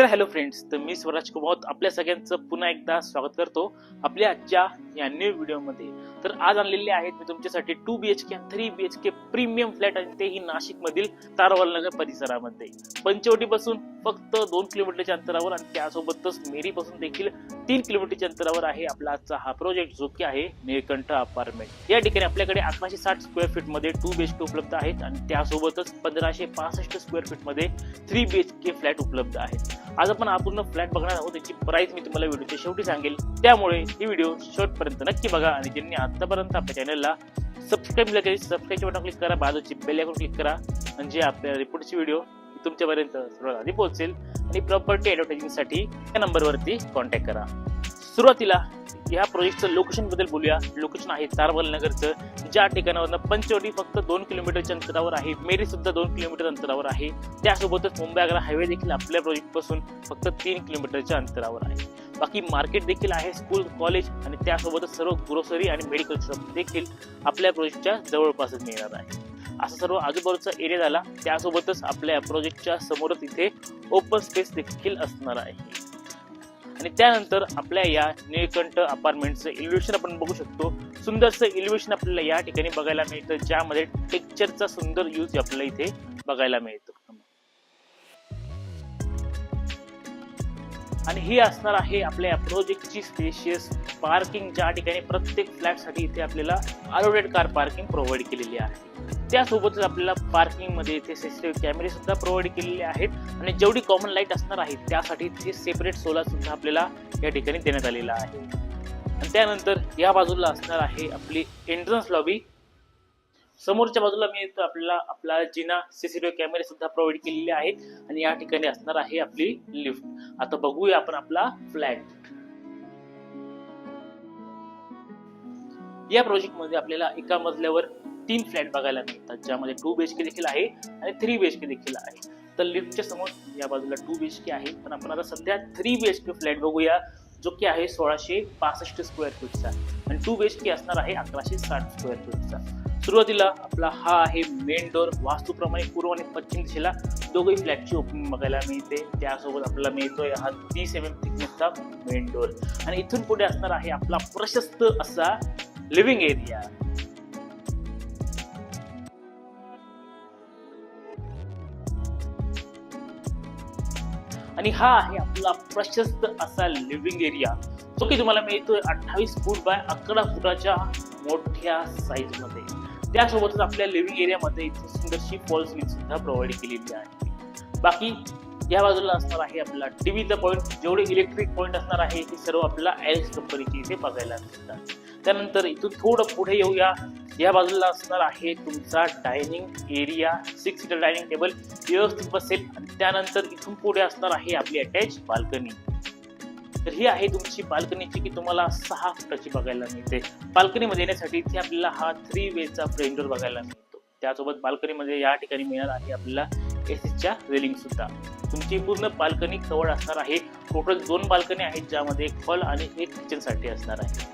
तर hello friends तर मी स्वराज कुमावत आपल्या सगळ्यांचं पुन्हा एकदा स्वागत करतो आपल्या आजच्या या न्यू व्हिडिओमध्ये तर आज आणलेले आहेत मी तुमच्यासाठी two B H K three B H K premium flat आणि तेही नाशिकमधील तारवाल नगर परिसरामध्ये. पंचवटीपासून फक्त दोन किलोमीटरच्या अंतरावर आणि त्यासोबतच मेरीपासून देखील तीन किलोमीटरच्या अंतरावर आहे आपला आजचा हा प्रोजेक्ट जो की आहे निळकंठ अपार्टमेंट या ठिकाणी आपल्याकडे अकराशे साठ स्क्वेअर फीटमध्ये टू बी एच के उपलब्ध आहेत आणि त्यासोबतच पंधराशे पासष्ट square फीटमध्ये three B H K flat उपलब्ध आहेत. आज आपण हा पूर्ण फ्लॅट बघणार आहोत त्याची प्राइस मी तुम्हाला व्हिडिओच्या शेवटी सांगेल. त्यामुळे ही व्हिडिओ शेवटपर्यंत नक्की बघा आणि ज्यांनी आतापर्यंत आपल्या चॅनलला सबस्क्राईब केली सबस्क्राईबच्या बटन क्लिक करा बाजूची बेल आयकॉन क्लिक करा. म्हणजे आपल्या रिपोर्टची व्हिडिओ तुमच्यापर्यंत सर्वात आधी पोहोचेल. आणि प्रॉपर्टी ॲडव्हर्टायझिंगसाठी या नंबरवरती कॉन्टॅक्ट करा. सुरुवातीला या प्रोजेक्टचं लोकेशनबद्दल बोलूया. लोकेशन आहे तारवल नगरचं. ज्या ठिकाणावरनं पंचवटी फक्त दोन किलोमीटरच्या अंतरावर आहे. मेरी सुद्धा दोन किलोमीटर अंतरावर आहे. त्यासोबतच मुंबई आग्रा हायवे देखील आपल्या प्रोजेक्टपासून फक्त तीन किलोमीटरच्या अंतरावर आहे. बाकी मार्केट देखील आहे. स्कूल कॉलेज आणि त्यासोबतच सर्व ग्रोसरी आणि मेडिकल शॉप देखील आपल्या प्रोजेक्टच्या जवळपासच मिळणार आहे. असं सर्व आजूबाजूचा एरिया झाला. त्यासोबतच आपल्या प्रोजेक्टच्या समोरच इथे ओपन स्पेस देखील असणार आहे. आणि त्यानंतर आपल्या या निळकंठ अपार्टमेंटचं इलिव्हेशन आपण बघू शकतो. सुंदरसं इलिव्हेशन आपल्याला या ठिकाणी बघायला मिळतं. ज्यामध्ये टेक्चरचा सुंदर यूज आपल्याला इथे बघायला मिळतो. आणि ही असणार आहे आपल्या प्रोजेक्टची स्पेशियस पार्किंग ज्या ठिकाणी प्रत्येक फ्लॅटसाठी इथे आपल्याला अलोडेड कार पार्किंग प्रोव्हाइड केलेली आहे. त्यासोबतच आपल्याला पार्किंगमध्ये इथे सीसीटीव्ही कॅमेरे सुद्धा प्रोव्हाइड केलेले आहेत आणि जेवढी कॉमन लाइट असणार आहे त्यासाठी इथे सेपरेट सोलार सुद्धा आपल्याला या ठिकाणी देण्यात आलेला आहे. आणि त्यानंतर या बाजूला असणार आहे आपली एंट्रन्स लॉबी समोरच्या बाजूला मी येतो आपल्याला आपला जिना सीसीटीव्ही कॅमेरे सुद्धा प्रोव्हाइड केलेले आहेत आणि या ठिकाणी असणार आहे आपली लिफ्ट आता बघूया आपण आपला फ्लॅट या प्रोजेक्टमध्ये आपल्याला एका मजल्यावर तीन फ्लॅट बघायला मिळतात ज्यामध्ये टू बी एच के देखील आहे आणि थ्री बी एच के देखील आहे. तर लिफ्टच्या समोर या बाजूला टू बी एच के आहे. पण आपण आता सध्या three B H K flat बघूया जो की आहे सोळाशे पासष्ट स्क्वेअर फीटचा आणि टू बी एच के असणार आहे अकराशे साठ स्क्वेअर फीटचा सुरुवातीला आपला हा आहे मेन डोर वास्तूप्रमाणे पूर्व आणि पश्चिम दिशेला दोघही फ्लॅटची ओपनिंग बघायला मिळते. त्यासोबत आपल्याला मिळतोय हा तीस एम एम थिकनेसचा मेन डोर आणि इथून पुढे असणार आहे आपला प्रशस्त असा लिव्हिंग एरिया. आणि हा आहे आपला प्रशस्त असा लिव्हिंग एरिया जो की तुम्हाला मिळतोय अठ्ठावीस फूट बाय अकरा फुटाच्या मोठ्या साईजमध्ये. त्यासोबतच आपल्या लिव्हिंग एरियामध्ये इथे सुंदरशी फॉल्स सिलिंग सुद्धा प्रोव्हाइड केलेली आहे. बाकी या बाजूला असणार आहे आपला टीव्हीचा पॉईंट जेवढे इलेक्ट्रिक पॉईंट असणार आहे ते सर्व आपल्याला एल्स कंपनीचे इथे बघायला मिळतात. त्यानंतर इथून थोडं पुढे येऊया. या बाजूला असणार आहे तुमचा dining area six seater dining table व्यवस्थित बसेल. आणि त्यानंतर इथून पुढे असणार आहे आपली अटॅच बाल्कनी तर ही आहे तुमची बाल्कनीची की तुम्हाला सहा फुटाची बघायला मिळते. बाल्कनीमध्ये येण्यासाठी इथे आपल्याला हा थ्री वेचा फ्रेम डोर बघायला मिळतो. त्यासोबत बाल्कनीमध्ये या ठिकाणी मिळणार आहे आपल्याला एसीच्या रेलिंग सुद्धा. तुमची पूर्ण बाल्कनी कवर असणार आहे. टोटल दोन बाल्कनी आहेत ज्यामध्ये एक हॉल आणि एक किचनसाठी असणार आहे.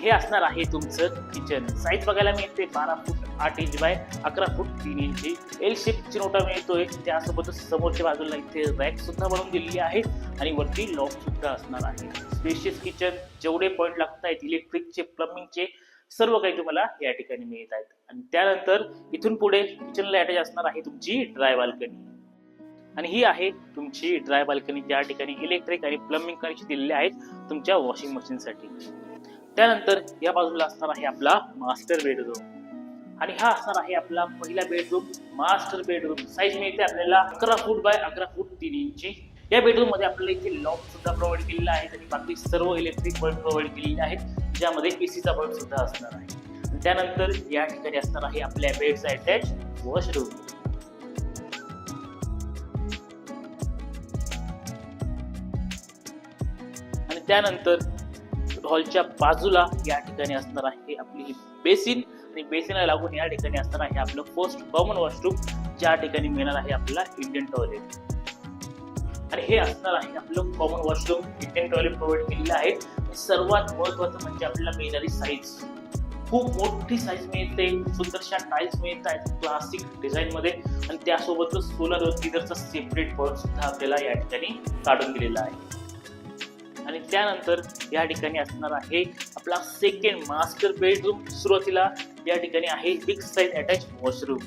हे असणार आहे तुमचं किचन साईज बघायला मिळते बारा फूट आठ इंच बाय अकरा फूट तीन इंची एल शेपची नोटा मिळतोय. त्यासोबतच समोरच्या बाजूला इथे रॅक सुद्धा बनवून दिलेली आहे आणि वरती लॉक सुद्धा असणार आहे. स्पेशियस किचन जेवढे पॉईंट लागत आहेत इलेक्ट्रिकचे प्लंबिंगचे सर्व काही तुम्हाला या ठिकाणी मिळत आहेत आणि त्यानंतर इथून पुढे किचनला अटॅच असणार आहे तुमची ड्राय बाल्कनी आणि ही आहे तुमची ड्राय बाल्कनी ज्या ठिकाणी इलेक्ट्रिक आणि प्लंबिंग कनेक्शन दिलेले आहेत तुमच्या वॉशिंग मशीनसाठी त्यानंतर या बाजूला असणार आहे आपला मास्टर बेडरूम आणि हा असणार आहे आपला पहिला बेडरूम मास्टर बेडरूम साईज मिळते आपल्याला अकरा फूट बाय अकरा फूट तीन इंची या बेडरूममध्ये आपल्याला इथे लॉक सुद्धा प्रोव्हाइड केलेला आहे. आणि बाकी सर्व इलेक्ट्रिक बल्ब प्रोव्हाइड केलेले आहेत. ज्यामध्ये एसीचा बल्ब सुद्धा असणार आहे. त्यानंतर या ठिकाणी असणार आहे आपल्या बेडचा अटॅच वॉशरूम आणि त्यानंतर हॉलच्या बाजूला या ठिकाणी असणार आहे आपली बेसिन आणि बेसिनला लागून या ठिकाणी असणार आहे आपलं फर्स्ट कॉमन वॉशरूम ज्या ठिकाणी मिळणार आहे आपला इंडियन टॉयलेट आणि हे असणार आहे आपलं common washroom Indian toilet provide केलेलं आहे. सर्वात महत्वाचं म्हणजे आपल्याला मिळणारी साईज खूप मोठी साईज मिळते सुंदरशा टाईल्स मिळत आहेत क्लासिक डिझाईन मध्ये. आणि त्यासोबतच सोलर गिझरचा सेपरेट पॉईंट सुद्धा आपल्याला या ठिकाणी काढून दिलेला आहे. आणि त्यानंतर या ठिकाणी असणार आहे आपला सेकंड मास्टर बेडरूम सुरुवातीला या ठिकाणी आहे बिग साईज अटॅच वॉशरूम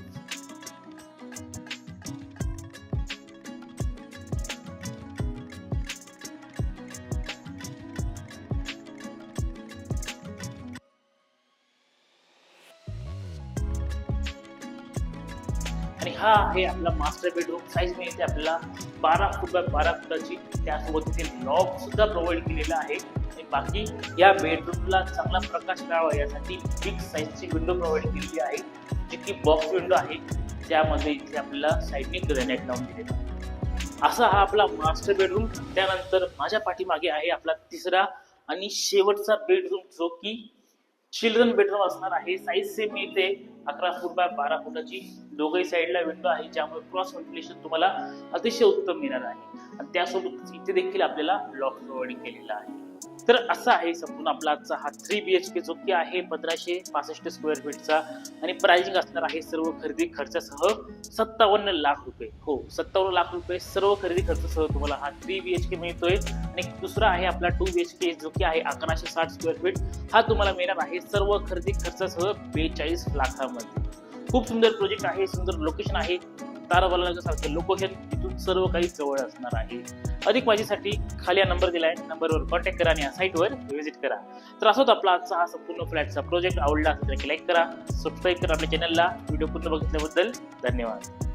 आणि हा आहे आपला मास्टर बेडरूम साईज मिळते आपल्याला बारा फूट बाय बारा फुटाची त्यासोबत इथे लॉक सुद्धा प्रोव्हाइड केलेला आहे. आणि बाकी या बेडरूमला चांगला प्रकाश मिळावा यासाठी बिग साईजची विंडो प्रोव्हाइड केलेली आहे. जी की बॉक्स विंडो आहे. त्यामध्ये इथे आपल्याला साईडने ग्रेनाईट लावून दिलेला आहे. असा हा आपला मास्टर बेडरूम त्यानंतर माझ्या पाठीमागे आहे आपला तिसरा आणि शेवटचा बेडरूम जो की चिल्ड्रन बेडरूम असणार आहे. साईज सेम येते अकरा फूट बाय बारा फुटाची. दोघही साईडला विंडो आहे ज्यामुळे क्रॉस व्हेंटिलेशन तुम्हाला अतिशय उत्तम मिळणार आहे. आणि त्यासोबत इथे देखील आपल्याला लॉक प्रोव्हाइड केलेला आहे. तर असा आहे संपूर्ण आपला आजचा हा थ्री बी एच के जो की आहे पंधराशे पासष्ट स्क्वेअर फीटचा आणि प्राइसिंग असणार आहे सर्व खरेदी खर्चासह सत्तावन्न लाख रुपये. हो सत्तावन्न लाख रुपये सर्व खरेदी खर्चासह तुम्हाला हा थ्री बी एच के मिळतोय. आणि दुसरा आहे आपला टू बी एच के जो की आहे अकराशे साठ स्क्वेअर फीट हा तुम्हाला मिळणार आहे सर्व खरेदी खर्चासह बेचाळीस लाखामध्ये. खूप सुंदर प्रोजेक्ट आहे सुंदर लोकेशन आहे. ताराबाला सारखे लोकेशन तिथून सर्व काही जवळ असणार आहे. अधिक माहितीसाठी खाली हा नंबर दिला आहे नंबरवर कॉन्टॅक्ट करा आणि या साईटवर व्हिजिट करा. तर असोच आपला आजचा हा संपूर्ण फ्लॅटचा प्रोजेक्ट आवडला असेल तर लाईक करा सबस्क्राईब करा आपल्या चॅनलला व्हिडिओ पूर्ण बघितल्याबद्दल धन्यवाद.